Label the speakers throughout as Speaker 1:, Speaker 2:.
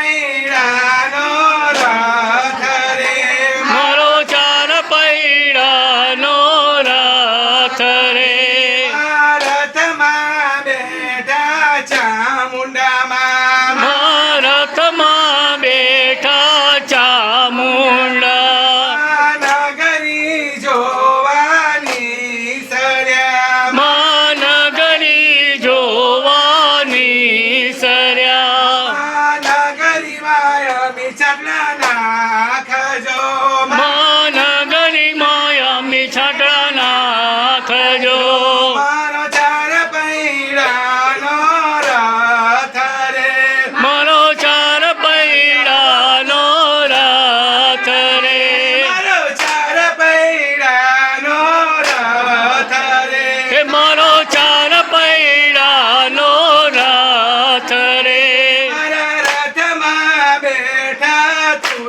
Speaker 1: Ai, ¡Echar plan!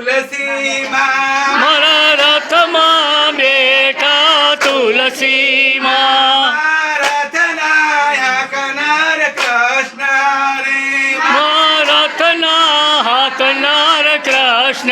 Speaker 1: તુલસી મારા
Speaker 2: રથમાં બેઠા તુલસી માં કૃષ્ણ